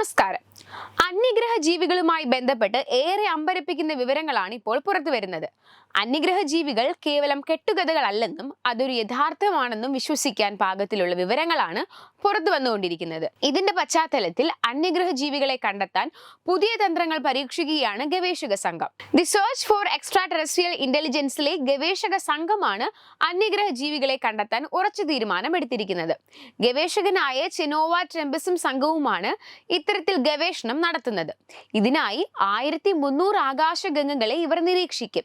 നമസ്കാരം. അന്യഗ്രഹ ജീവികളുമായി ബന്ധപ്പെട്ട് ഏറെ അമ്പരപ്പിക്കുന്ന വിവരങ്ങളാണ് ഇപ്പോൾ പുറത്തു വരുന്നത്. അന്യഗ്രഹ ജീവികൾ കേവലം കെട്ടുകഥകളല്ലെന്നും അതൊരു യഥാർത്ഥമാണെന്നും വിശ്വസിക്കാൻ പാകത്തിലുള്ള വിവരങ്ങളാണ് പുറത്തു വന്നുകൊണ്ടിരിക്കുന്നത്. ഇതിന്റെ പശ്ചാത്തലത്തിൽ അന്യഗ്രഹ ജീവികളെ കണ്ടെത്താൻ പുതിയ തന്ത്രങ്ങൾ പരീക്ഷിക്കുകയാണ് ഗവേഷക സംഘം. The search for extra terrestrial ഇന്റലിജൻസിലെ ഗവേഷക സംഘമാണ് അന്യഗ്രഹ ജീവികളെ കണ്ടെത്താൻ ഉറച്ച തീരുമാനമെടുത്തിരിക്കുന്നത്. ഗവേഷകനായ ചെനോവ ട്രെംബസും സംഘവുമാണ് ഇത്തരത്തിൽ ഗവേഷണം നടത്തുന്നത്. ഇതിനായി ആയിരത്തി മുന്നൂറ് ആകാശഗംഗകളെ ഇവർ നിരീക്ഷിക്കും.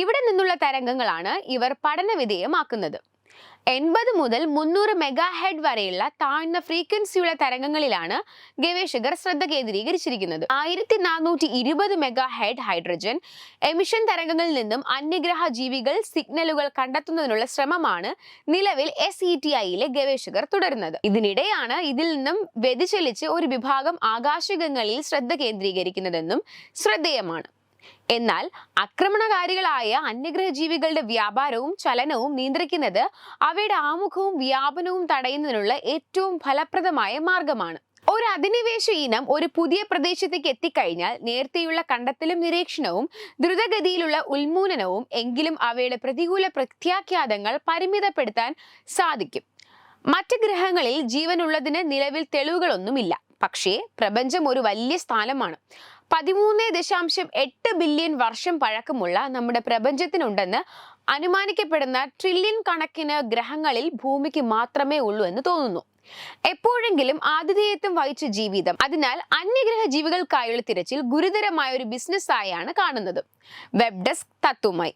ഇവിടെ നിന്നുള്ള തരംഗങ്ങളാണ് ഇവർ പഠനവിധേയമാക്കുന്നത്. എൺപത് മുതൽ മുന്നൂറ് മെഗാ ഹെഡ് വരെയുള്ള താഴ്ന്ന ഫ്രീക്വൻസിയുള്ള തരംഗങ്ങളിലാണ് ഗവേഷകർ ശ്രദ്ധ കേന്ദ്രീകരിച്ചിരിക്കുന്നത്. ആയിരത്തി നാനൂറ്റി ഇരുപത് മെഗാ ഹെഡ് ഹൈഡ്രജൻ എമിഷൻ തരംഗങ്ങളിൽ നിന്നും അന്യഗ്രഹ ജീവികൾ സിഗ്നലുകൾ കണ്ടെത്തുന്നതിനുള്ള ശ്രമമാണ് നിലവിൽ എസ് ഇ ടി ഐയിലെ ഗവേഷകർ തുടരുന്നത്. ഇതിനിടെയാണ് ഇതിൽ നിന്നും വ്യതിചലിച്ച് ഒരു വിഭാഗം ആകാശഗംഗകളിൽ ശ്രദ്ധ കേന്ദ്രീകരിക്കുന്നതെന്നും ശ്രദ്ധേയമാണ്. എന്നാൽ ആക്രമണകാരികളായ അന്യഗ്രഹ ജീവികളുടെ വ്യാപാരവും ചലനവും നിയന്ത്രിക്കുന്നത് അവയുടെ ആമുഖവും വ്യാപനവും തടയുന്നതിനുള്ള ഏറ്റവും ഫലപ്രദമായ മാർഗമാണ്. ഒരു അധിനിവേശ ഇനം ഒരു പുതിയ പ്രദേശത്തേക്ക് എത്തിക്കഴിഞ്ഞാൽ നേരത്തെയുള്ള കണ്ടെത്തലും നിരീക്ഷണവും ദ്രുതഗതിയിലുള്ള ഉന്മൂലനവും എങ്കിലും അവയുടെ പ്രതികൂല പ്രത്യാഖ്യാതങ്ങൾ പരിമിതപ്പെടുത്താൻ സാധിക്കും. മറ്റ് ഗ്രഹങ്ങളിൽ ജീവനുള്ളതിന് നിലവിൽ തെളിവുകളൊന്നുമില്ല. പക്ഷേ പ്രപഞ്ചം ഒരു വലിയ സ്ഥാനമാണ്. പതിമൂന്ന് ദശാംശം എട്ട് ബില്യൺ വർഷം പഴക്കമുള്ള നമ്മുടെ പ്രപഞ്ചത്തിനുണ്ടെന്ന് അനുമാനിക്കപ്പെടുന്ന ട്രില്യൺ കണക്കിന് ഗ്രഹങ്ങളിൽ ഭൂമിക്ക് മാത്രമേ ഉള്ളൂ എന്ന് തോന്നുന്നു. എപ്പോഴെങ്കിലും ആതിഥേയത്വം വഹിച്ച ജീവിതം അതിനാൽ അന്യഗ്രഹ ജീവികൾക്കായുള്ള തിരച്ചിൽ ഗുരുതരമായ ഒരു ബിസിനസ് ആയാണ് കാണുന്നത്. Web desk തത്വമായി.